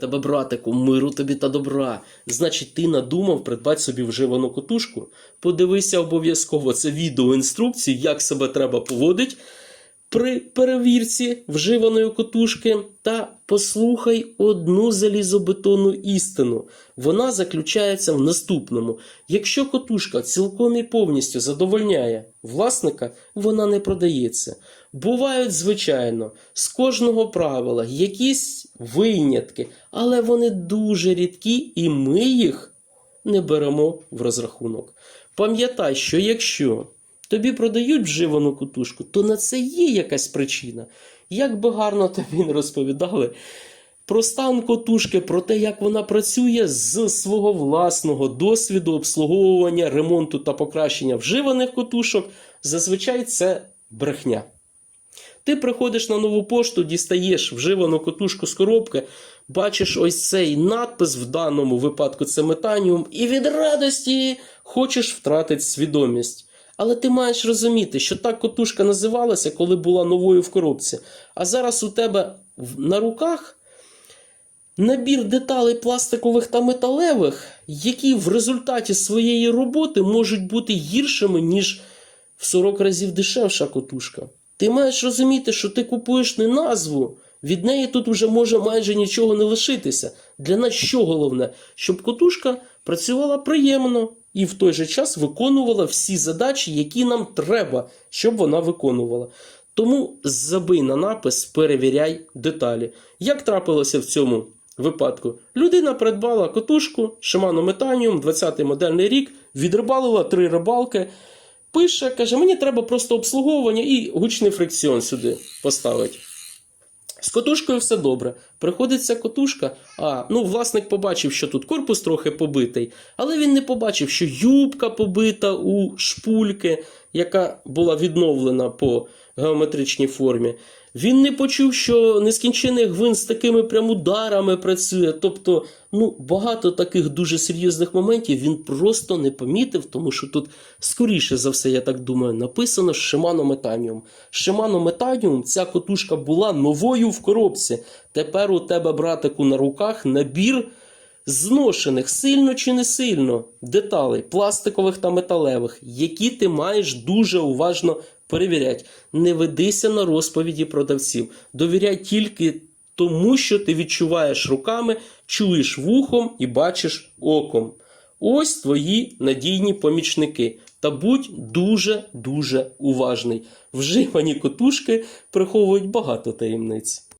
тебе, братику, миру тобі та добра. Значить, ти надумав придбати собі вживану котушку. Подивися обов'язково це відео інструкції, як себе треба поводити при перевірці вживаної котушки та послухай одну залізобетонну істину. Вона заключається в наступному: якщо котушка цілком і повністю задовольняє власника, вона не продається. Бувають, звичайно, з кожного правила якісь винятки, але вони дуже рідкі, і ми їх не беремо в розрахунок. Пам'ятай, що якщо тобі продають вживану кутушку, то на це є якась причина. Як би гарно тобі не розповідали про стан котушки, про те, як вона працює з свого власного досвіду обслуговування, ремонту та покращення вживаних котушок, зазвичай це брехня. Ти приходиш на нову пошту, дістаєш вживану котушку з коробки, бачиш ось цей надпис, в даному випадку це метаніум, і від радості хочеш втратити свідомість. Але ти маєш розуміти, що та котушка називалася, коли була новою в коробці. А зараз у тебе на руках набір деталей пластикових та металевих, які в результаті своєї роботи можуть бути гіршими, ніж в 40 разів дешевша котушка. Ти маєш розуміти, що ти купуєш не назву. Від неї тут вже може майже нічого не лишитися. Для нас що головне? Щоб котушка працювала приємно і в той же час виконувала всі задачі, які нам треба, щоб вона виконувала. Тому забий на напис, перевіряй деталі. Як трапилося в цьому випадку? Людина придбала котушку Shimano Metanium, 20-й модельний рік, відрибалила три рибалки. Пише, каже, мені треба просто обслуговування і гучний фрикціон сюди поставити. З котушкою все добре. Приходиться котушка. А, ну, власник побачив, що тут корпус трохи побитий, але він не побачив, що юбка побита у шпульки, яка була відновлена по геометричній формі. Він не почув, що нескінчений гвинт з такими прям ударами працює. Тобто, ну, багато таких дуже серйозних моментів він просто не помітив, тому що тут, скоріше за все, я так думаю, написано Shimano Metanium. Shimano Metanium, ця котушка була новою в коробці. Тепер у тебе, братику, на руках набір зношених сильно чи не сильно деталей, пластикових та металевих, які ти маєш дуже уважно перевіряти. Не ведися на розповіді продавців. Довіряй тільки тому, що ти відчуваєш руками, чуєш вухом і бачиш оком. Ось твої надійні помічники. Та будь дуже дуже уважний. Вживані котушки приховують багато таємниць.